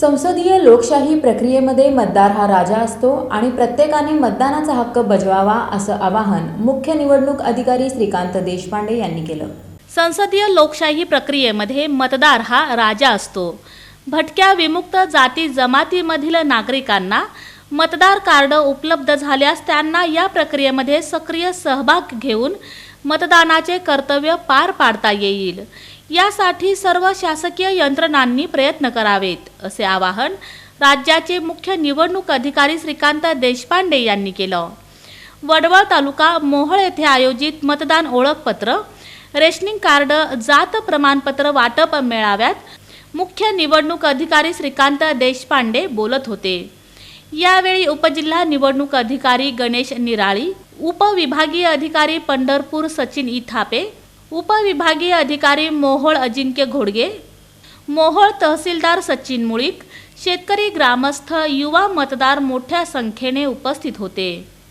संसदीय लोकशाही प्रक्रियेमध्ये मतदार हा राजा असतो आणि प्रत्येकाने मतदानाचा हक्क बजवावा असं आवाहन मुख्य निवडणूक अधिकारी श्रीकांत देशपांडे यांनी केलं. संसदीय लोकशाही प्रक्रियेमध्ये मतदार हा राजा असतो. भटक्या विमुक्त जाती जमातीमधील नागरिकांना मतदार कार्ड उपलब्ध झाल्यास त्यांना या प्रक्रियेमध्ये सक्रिय सहभाग घेऊन मतदानाचे कर्तव्य पार पाडता येईल. यासाठी सर्व शासकीय यंत्रणांनी प्रयत्न करावेत असे आवाहन राज्याचे मुख्य निवडणूक अधिकारी श्रीकांत देशपांडे यांनी केलं. वडवळ तालुका मोहळ येथे आयोजित मतदान ओळखपत्र रेशनिंग कार्ड जात प्रमाणपत्र वाटप मेळाव्यात मुख्य निवडणूक अधिकारी श्रीकांत देशपांडे बोलत होते. यावेळी उपजिल्हा निवडणूक अधिकारी गणेश निराळी उपविभागीय अधिकारी पंढरपूर सचिन इथापे उपविभागीय अधिकारी मोहोळ अजिंक्य घोडगे मोहोळ तहसीलदार सचिन मुळीक शेतकरी ग्रामस्थ युवा मतदार मोठ्या संख्येने उपस्थित होते.